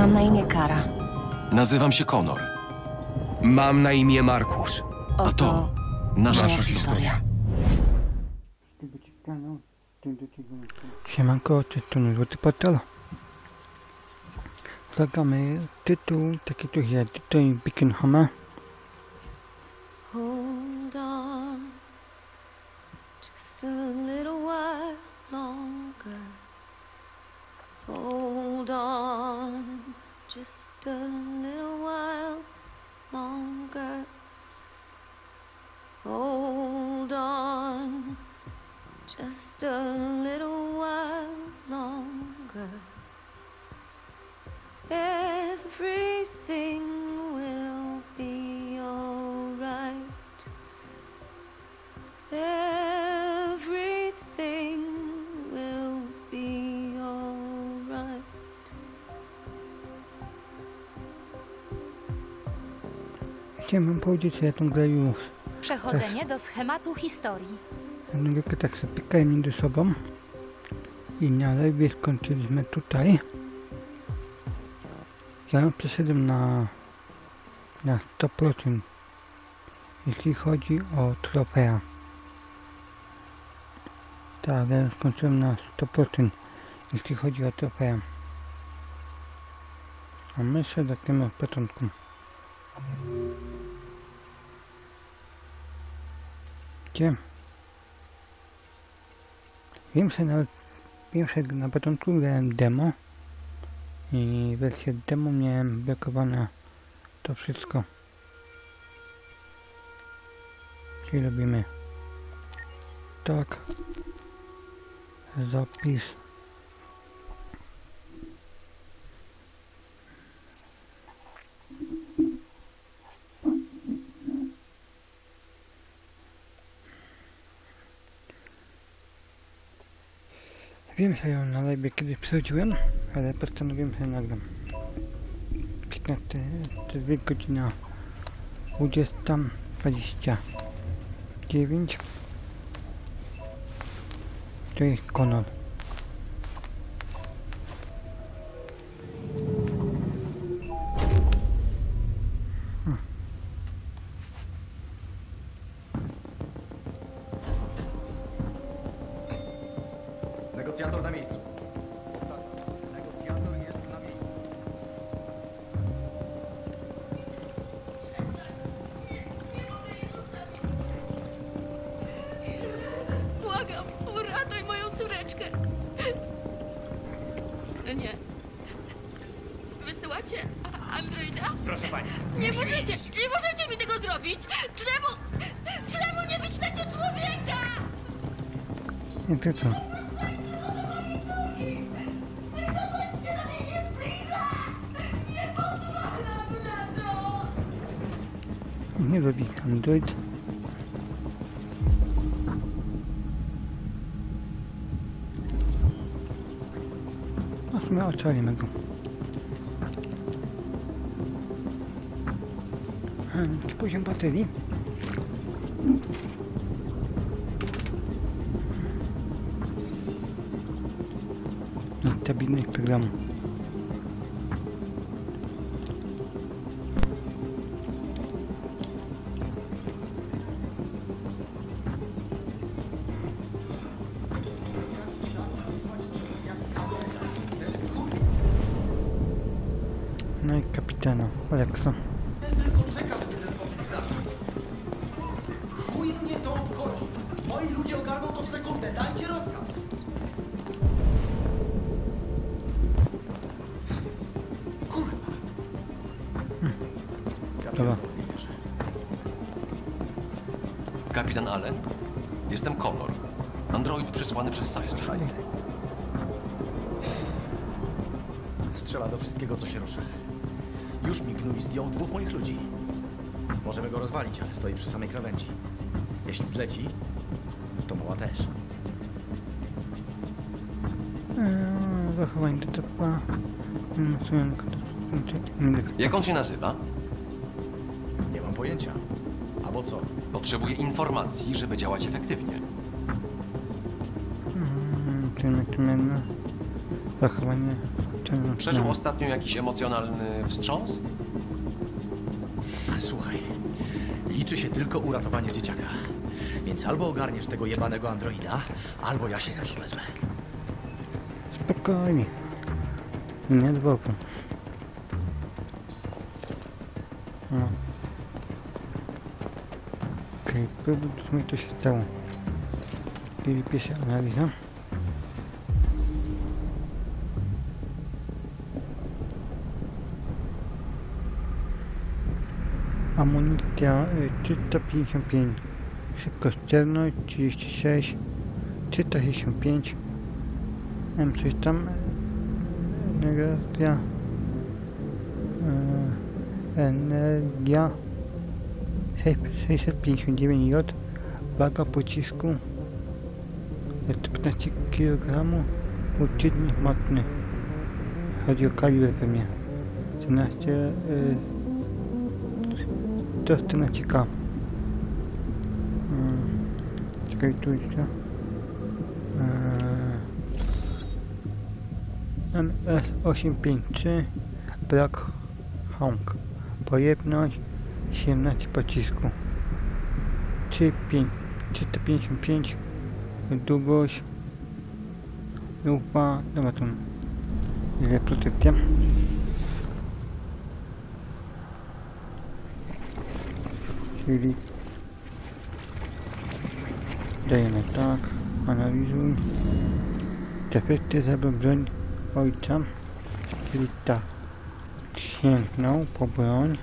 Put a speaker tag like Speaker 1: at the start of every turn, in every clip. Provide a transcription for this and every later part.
Speaker 1: Mam na imię Kara.
Speaker 2: Nazywam się Konor.
Speaker 3: Mam na imię Markus.
Speaker 1: Oto
Speaker 2: A to nasza
Speaker 1: moja
Speaker 2: historia.
Speaker 4: Siemanko, to jest ten Złoty Portal. Zagramy tytuł, taki tu jest tytuł Beacon Hammer.
Speaker 5: Hold on just a little while longer. Hold on just a little while longer. Hold on just a little while longer. Everything
Speaker 4: Chciałem wam powiedzieć, że ja tą grę już
Speaker 6: Przechodzenie do schematu historii.
Speaker 4: wielkę tak sobie pikaję między sobą. I na lewie skończyliśmy tutaj. Ja przeszedłem na na 100% jeśli chodzi o trofea. Tak, ja skończyłem na 100% jeśli chodzi o trofea. A my się zaczniemy od początku. Gdzie? Wiem, że na, wiem, że na początku grałem demo i wersję demo miałem blokowane to wszystko. Czyli robimy tak zapis Wiem, że ją na live kiedyś przechodziłem, ale postanowiłem, że nagram. 15, to jest godzina 20.29 To jest Konor.
Speaker 5: Androida?
Speaker 3: Proszę pani.
Speaker 5: Nie możecie, nie możecie mi tego zrobić! Czemu, czemu nie wyślecie człowieka?
Speaker 4: Nie to co? Nie robi Android. A w sumie pues empate. No,
Speaker 2: está bien. Jestem Konor. Android przysłany przez.
Speaker 7: Panie. Strzela do wszystkiego, co się rusza. Już mignął i zdjął dwóch moich ludzi. Możemy go rozwalić, ale stoi przy samej krawędzi. Jeśli zleci, to mała też.
Speaker 4: Eee, zachowanie DTP. Mm, to- nie-
Speaker 2: Jak on się nazywa?
Speaker 7: Nie mam pojęcia. Albo co?
Speaker 2: Potrzebuję informacji, żeby działać efektywnie.
Speaker 4: Mm, Tym, tym.
Speaker 2: Przeżył ostatnio jakiś emocjonalny wstrząs?
Speaker 7: Słuchaj, liczy się tylko uratowanie dzieciaka. Więc albo ogarniesz tego jebanego androida, albo ja się za to wezmę.
Speaker 4: Spokojnie. Nie dwoku. No. Okay, okay, to się stało. Czyli pierwsza analiza. Amunicja y, 355 Szybkościerność 36 365 Mam coś tam Energia e, Energia 659J Waga pocisku 15 kg Uczynnik mocny. Chodzi o kaliber pewnie 14 y, to 14 K Hmm. Czekaj tu jeszcze. Eee, MS853 Black Hawk Pojemność 17 pocisku. 35 355 Długość Lupa Dobra tu Ile protekcja Czyli Dajemy tak. Analizuj. Defekty zabrał broń ojca, czyli tak. Sięgnął po broń,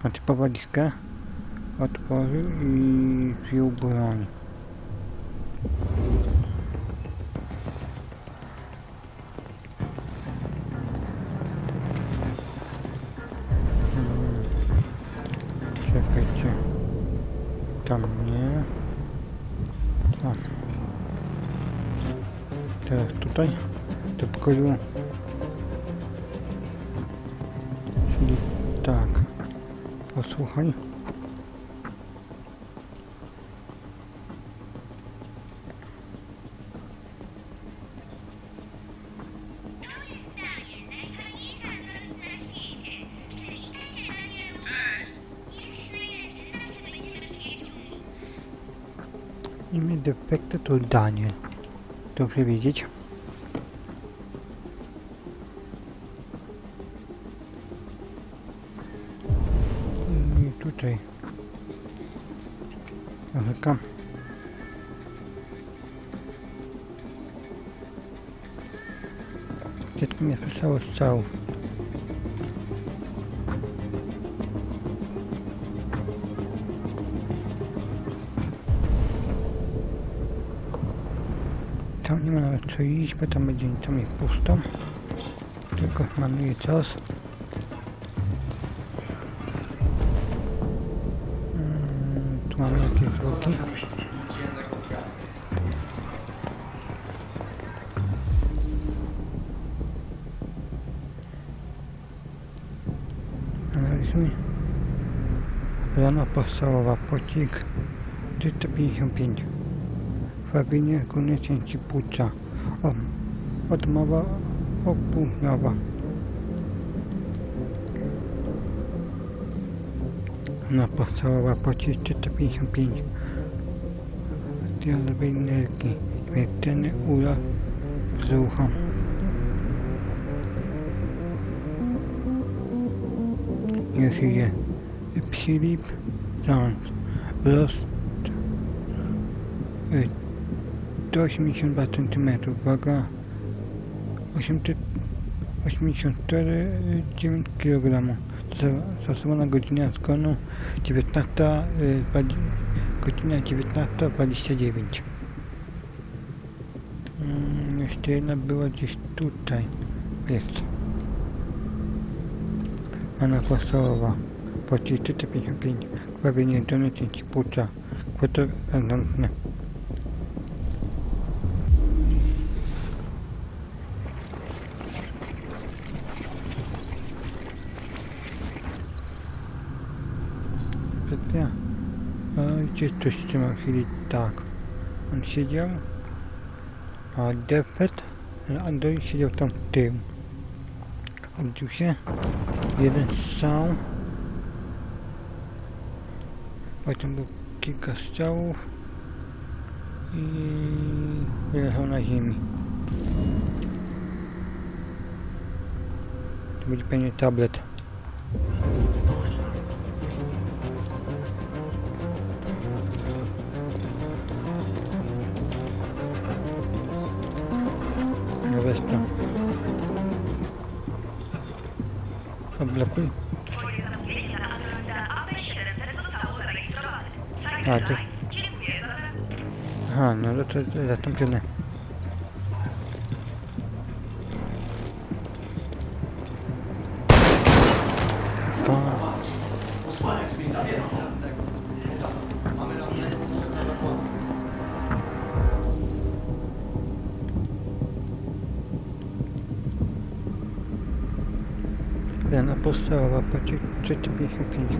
Speaker 4: znaczy po walizkę, otworzył i wziął broń. Czekajcie. Tam nie. Tam. Teraz tutaj, do pokoju. Czyli tak, posłuchaj. Defekta to Daniel. Dobrze wiedzieć. I tutaj. Aha. Dziecko nie słyszało strzałów. Tam nie ma nawet co iść, bo tam będzie tam jest pusto. Tylko marnuje czas. Mm, tu mamy jakieś zwłoki. Analizuj. Rana podstawowa, pocik 355. Górnej części płuca. O, odmowa opóźniowa. Na podstawowa pocisk 355. Dialowej energii. Śmiertelny uraz wzrucha. Nie żyje. Filip Jones. Wzrost y, 182 cm, waga 884,9 kg. Stosowana godzina zgonu 19, y, godzina 19.29. Mm, jeszcze jedna była gdzieś tutaj. Jest. Ona podstawowa. Pocisk 355. Krwawienie dolnej części płuca. Ojciec coś trzymał chwili tak. On siedział, a defet, Android siedział tam w tył. Odbił się. Jeden strzał. Potem było kilka strzałów. I leżał na ziemi. To będzie pewnie tablet. Odblokuj. A, to... Aha, no to, to, to zastąpione. To... Rana podstawowa, płaci 355.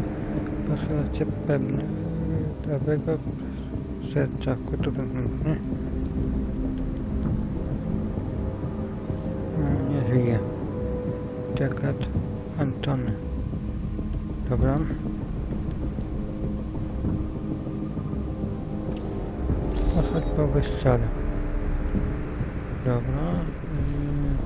Speaker 4: Konsultacja pewna prawego serca kotów wewnętrznych. No, Nie żyje. Czekat Antony. Dobra. Posłać po wystrzale. Dobra. Mm.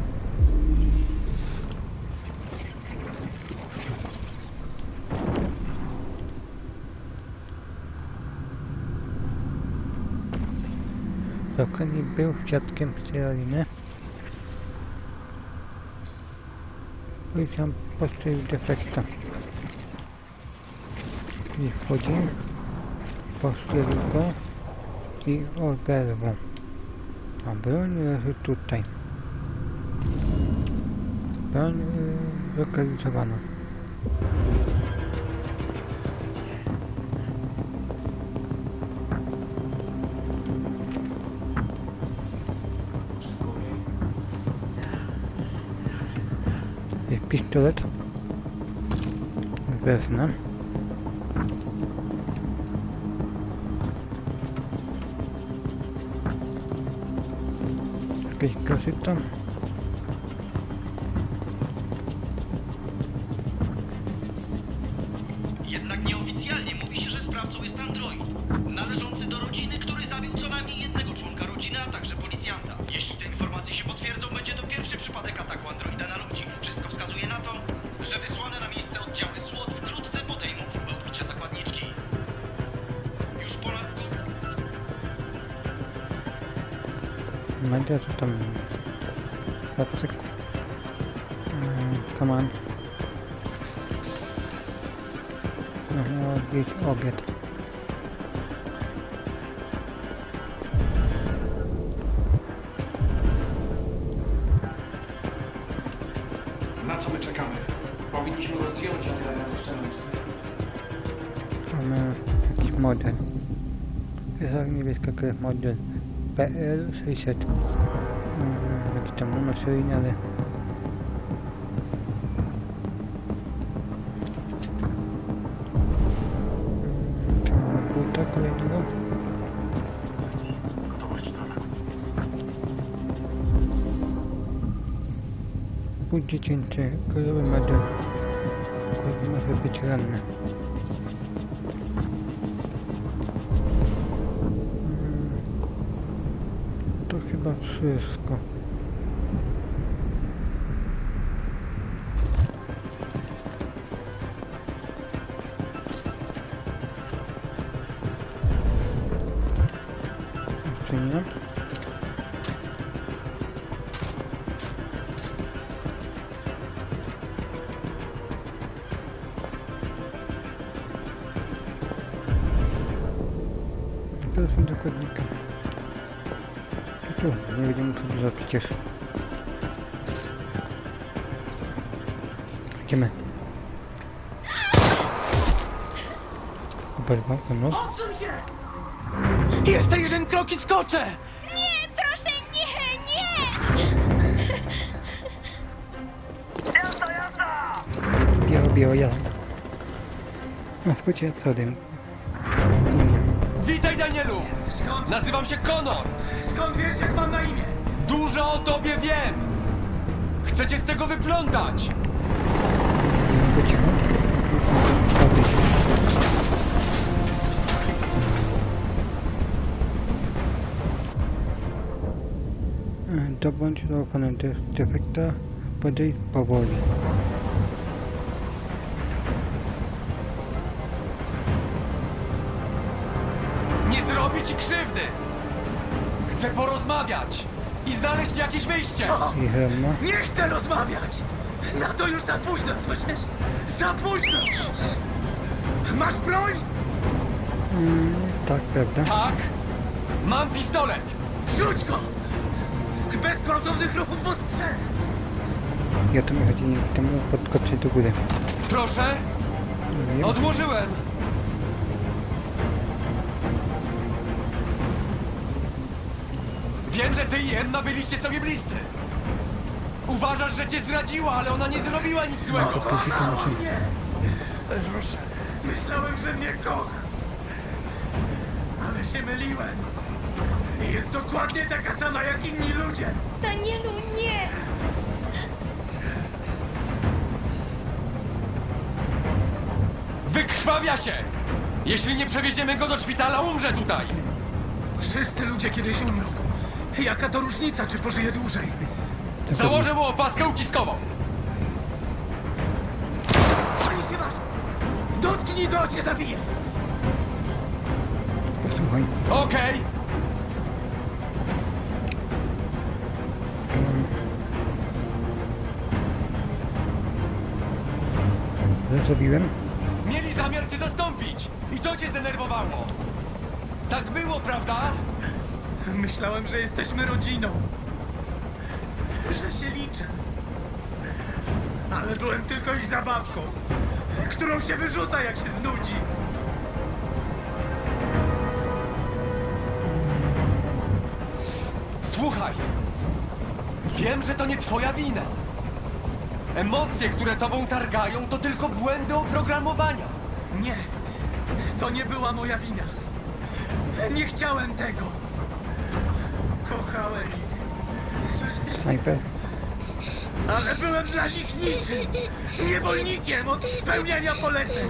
Speaker 4: Dokładnie był świadkiem strzelaniny. Policjant postawił defekta. I wchodzi. Postrzelił go i oberwał. A broń leży tutaj. Broń y, zlokalizowana. Jest pistolet. Wezmę. Jakaś gazeta.
Speaker 1: Jednak
Speaker 4: Media co tam? Zapasek. Mm, Command. Można odbić obiad.
Speaker 8: Na co my czekamy? Powinniśmy go zdjąć, oszczędność.
Speaker 4: Mamy jakiś model. Jest niebieska krew model PL600. Mm, Jaki tam numer seryjny, ale... Mm, Tu mamy pulta kolejnego. Płód dziecięcy, kolorowy To chyba wszystko. Oberwał to no.
Speaker 3: Jeszcze jeden krok i skoczę!
Speaker 5: Nie, proszę, nie, nie!
Speaker 4: Biało, biało, ja. No, chodźcie co tym.
Speaker 3: Witaj, Danielu! Nazywam się Konor!
Speaker 8: Skąd wiesz, jak mam na imię?
Speaker 3: Dużo o tobie wiem! Chcecie z tego wyplątać!
Speaker 4: Dobądź zaufany do defekta, podejdź powoli.
Speaker 3: Nie zrobię ci krzywdy! Chcę porozmawiać i znaleźć jakieś wyjście!
Speaker 4: I Helma.
Speaker 9: Nie chcę rozmawiać! Na to już za późno, słyszysz? Za późno! Masz broń?
Speaker 4: Tak, prawda?
Speaker 3: Tak? Mam pistolet!
Speaker 9: Rzuć go! Bez gwałtownych ruchów postrzel!
Speaker 4: Ja to mi chodzi nie temu podskoczyć do góry.
Speaker 3: Proszę?
Speaker 4: Nie wiem.
Speaker 3: Odłożyłem! Wiem, że ty i Emma byliście sobie bliscy. Uważasz, że cię zdradziła, ale ona nie zrobiła nic złego.
Speaker 9: Kochała mnie! Proszę. Myślałem, że mnie kocha. Ale się myliłem. Jest dokładnie taka sama jak inni ludzie.
Speaker 5: Danielu, nie!
Speaker 3: Wykrwawia się! Jeśli nie przewieziemy go do szpitala, umrze tutaj!
Speaker 9: Wszyscy ludzie kiedyś umrą. Jaka to różnica, czy pożyje dłużej?
Speaker 3: Założę mu opaskę uciskową!
Speaker 9: Się masz! Dotknij go, cię zabiję!
Speaker 3: Okej!
Speaker 4: Zrobiłem?
Speaker 3: Mieli zamiar cię zastąpić! I to cię zdenerwowało! Tak było, prawda?
Speaker 9: Myślałem, że jesteśmy rodziną. Że się liczę. Ale byłem tylko ich zabawką, którą się wyrzuca, jak się znudzi.
Speaker 3: Słuchaj! Wiem, że to nie twoja wina. Emocje, które tobą targają, to tylko błędy oprogramowania.
Speaker 9: Nie, to nie była moja wina. Nie chciałem tego. Kochałem ich. Słyszysz?
Speaker 4: Snajper.
Speaker 9: Ale byłem dla nich niczym. Niewolnikiem od spełniania poleceń.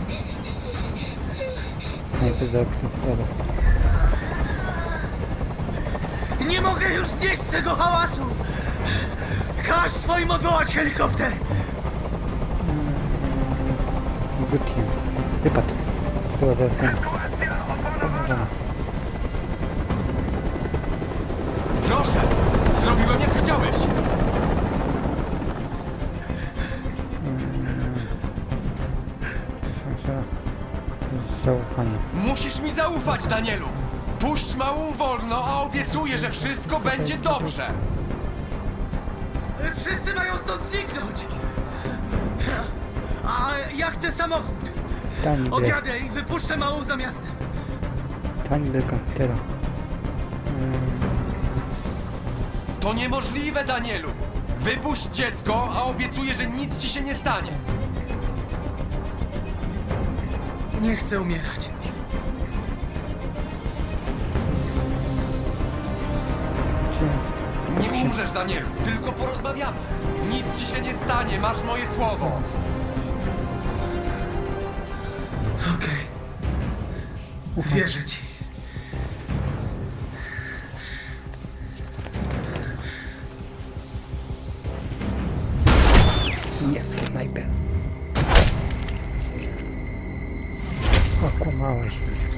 Speaker 4: Snajper za dobra.
Speaker 9: Nie mogę już znieść tego hałasu! Każ swoim odwołać helikopter!
Speaker 4: Wytnij. Wypadł. Była teraz ten.
Speaker 3: Proszę! Zrobiłem jak chciałeś!
Speaker 4: Szansa zaufania.
Speaker 3: Musisz mi zaufać, Danielu! Puść małą wolno, a obiecuję, że wszystko będzie dobrze!
Speaker 9: Wszyscy mają stąd zniknąć! A ja chcę samochód!
Speaker 4: Tani
Speaker 9: Odjadę i wypuszczę małą za miastem.
Speaker 4: tani do komputera.
Speaker 3: To niemożliwe, Danielu! Wypuść dziecko, a obiecuję, że nic ci się nie stanie!
Speaker 9: Nie chcę umierać.
Speaker 3: Nie umrzesz, Danielu, tylko porozmawiamy. Nic ci się nie stanie, masz moje słowo.
Speaker 9: Okej. Wierzę ci.
Speaker 4: Nie, snajper. Okłamałeś mnie.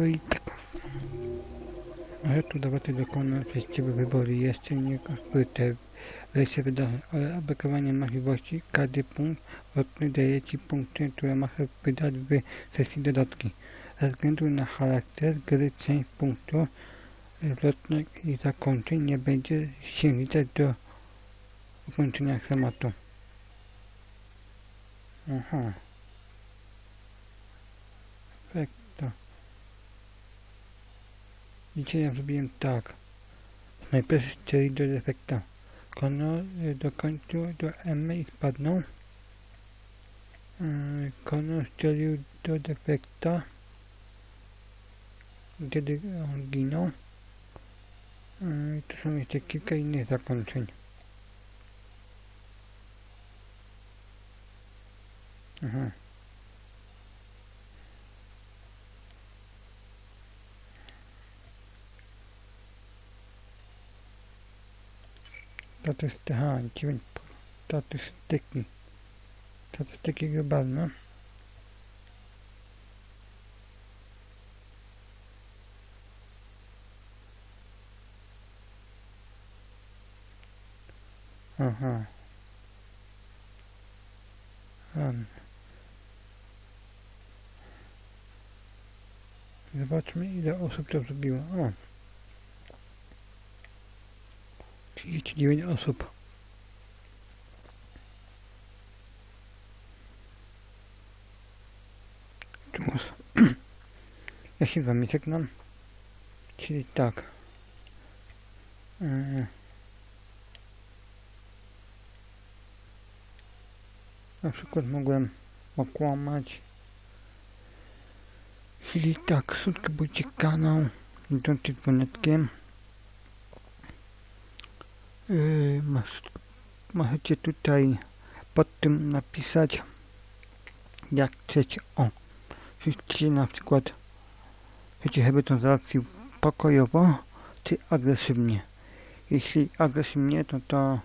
Speaker 4: Ale i tak. Ale tu dawaty dokonać przez Ciebie wybory jeszcze nie te wreszcie wydarzeń oraz obrakowanie możliwości. Każdy punkt lotny daje Ci punkty, które możesz wydać w sesji dodatki. Ze względu na charakter gry część punktów lotnych i zakończeń nie będzie się liczyć do ukończenia schematu. Aha. Perfekto. Dzisiaj ja zrobiłem tak. Najpierw strzeli do defekta. Konor dokończył do M i spadnął. Yy, Konor strzelił do defekta. Kiedy on ginął. Yy, Tu są jeszcze kilka innych zakończeń. Aha. Statystyki, aha, 9 statystyki. Statystyki globalne. Aha. Ran. Zobaczmy ile osób to zrobiło. O. 39 osób. Czumus. Ja się z wami żegnam. Czyli tak. Yy. Na przykład mogłem okłamać. Czyli tak, subskrybujcie kanał, idący dzwoneczkiem. Yy, masz, możecie tutaj pod tym napisać jak chcecie. O, chcecie na przykład chcecie, żeby to załatwił pokojowo czy agresywnie. Jeśli agresywnie, to to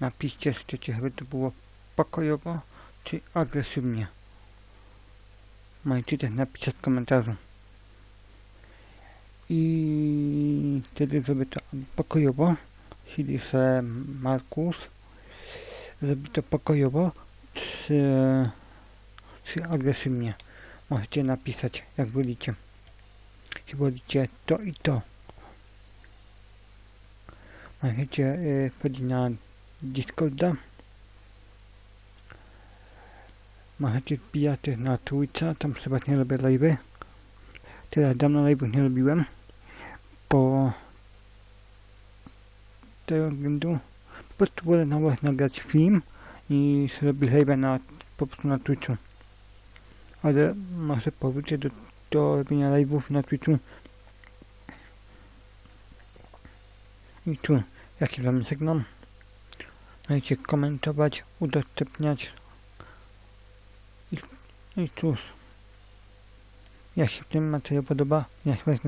Speaker 4: napiszcie, chcecie, żeby to było pokojowo czy agresywnie. Możecie też napisać w komentarzu. I wtedy zrobię to pokojowo czyli że Markus zrobi to pokojowo czy, czy agresywnie. Możecie napisać jak wolicie. Jeśli wolicie to i to. Możecie y, wchodzić na Discorda. Możecie wbijać na Twitcha, tam chyba nie robię live'y. Tyle dawno live'ów nie robiłem. Po tego względu po prostu wolę na was nagrać film i zrobić live na, po prostu na Twitchu. Ale może powrócę do, do robienia live'ów na Twitchu. I tu, ja się wam żegnam. Możecie komentować, udostępniać. I, i cóż. Jak się ten materiał podoba, jak was,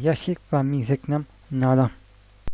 Speaker 4: ja się wami żegnam. Nada.